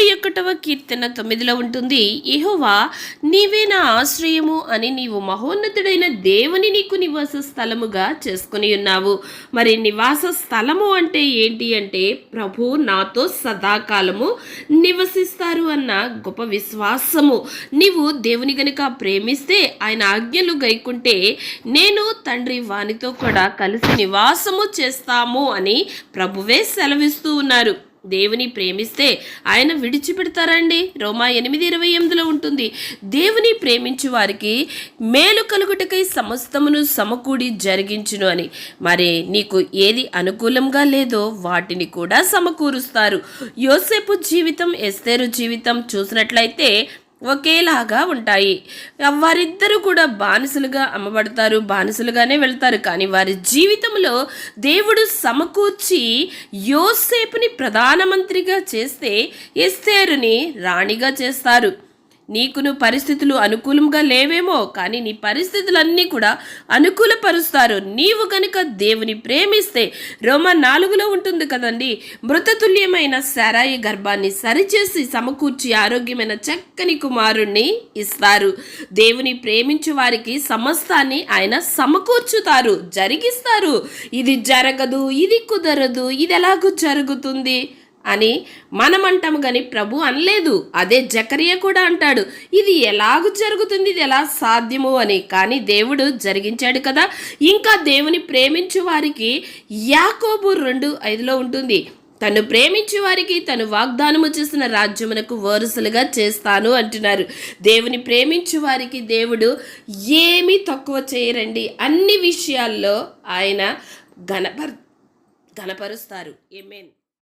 తొంభై ఒకటవ కీర్తన తొమ్మిదిలో ఉంటుంది యెహోవా నీవే నా ఆశ్రయము అని నీవు మహోన్నతుడైన దేవుని నీకు నివాస స్థలముగా చేసుకుని ఉన్నావు. మరి నివాస స్థలము అంటే ఏంటి అంటే ప్రభు నాతో సదాకాలము నివసిస్తారు అన్న గొప్ప విశ్వాసము. నీవు దేవుని గనుక ప్రేమిస్తే ఆయన ఆజ్ఞలు గైకుంటే నేను తండ్రి వానితో కూడా కలిసి నివాసము చేస్తాము అని ప్రభువే సెలవిస్తూ ఉన్నారు. దేవుని ప్రేమిస్తే ఆయన విడిచిపెడతారండి. రోమా ఎనిమిది ఇరవై ఎనిమిదిలో ఉంటుంది. దేవుని ప్రేమించు వారికి మేలు కలుగుటకై సమస్తమును సమకూడి జరిగించును అని. మరి నీకు ఏది అనుకూలంగా లేదో వాటిని కూడా సమకూరుస్తారు. యోసేపు జీవితం ఎస్తేరు జీవితం చూసినట్లయితే ఒకేలాగా ఉంటాయి. వారిద్దరూ కూడా బానిసలుగా అమ్మబడతారు బానిసలుగానే వెళ్తారు. కానీ వారి జీవితంలో దేవుడు సమకూర్చి యోసేపుని ప్రధానమంత్రిగా చేస్తే ఎస్తేరుని రాణిగా చేస్తారు. నీకును పరిస్థితులు అనుకూలంగా లేవేమో కానీ నీ పరిస్థితులన్నీ కూడా అనుకూలపరుస్తారు. నీవు కనుక దేవుని ప్రేమిస్తే రోమ నాలుగులో ఉంటుంది కదండి మృతతుల్యమైన సారాయి గర్భాన్ని సరిచేసి సమకూర్చి ఆరోగ్యమైన చక్కని కుమారుణ్ణి ఇస్తారు. దేవుని ప్రేమించు వారికి సమస్తాన్ని ఆయన సమకూర్చుతారు జరిగిస్తారు. ఇది జరగదు ఇది కుదరదు ఇది ఎలాగూ జరుగుతుంది? అని మనం అంటాము కానీ ప్రభు అనలేదు. అదే జకరియా కూడా అంటాడు. ఇది ఎలాగ జరుగుతుంది? ఇది ఎలా సాధ్యము అని. కానీ దేవుడు జరిగించాడు కదా. ఇంకా దేవుని ప్రేమించు వారికి యాకోబు రెండు ఐదులో ఉంటుంది. తను ప్రేమించే వారికి తను వాగ్దానము చేసిన రాజ్యమునకు వారసులుగా చేస్తాను అంటున్నారు. దేవుని ప్రేమించు వారికి దేవుడు ఏమీ తక్కువ చేయరండి. అన్ని విషయాల్లో ఆయన గణపర్ గణపరుస్తారు ఏమేన్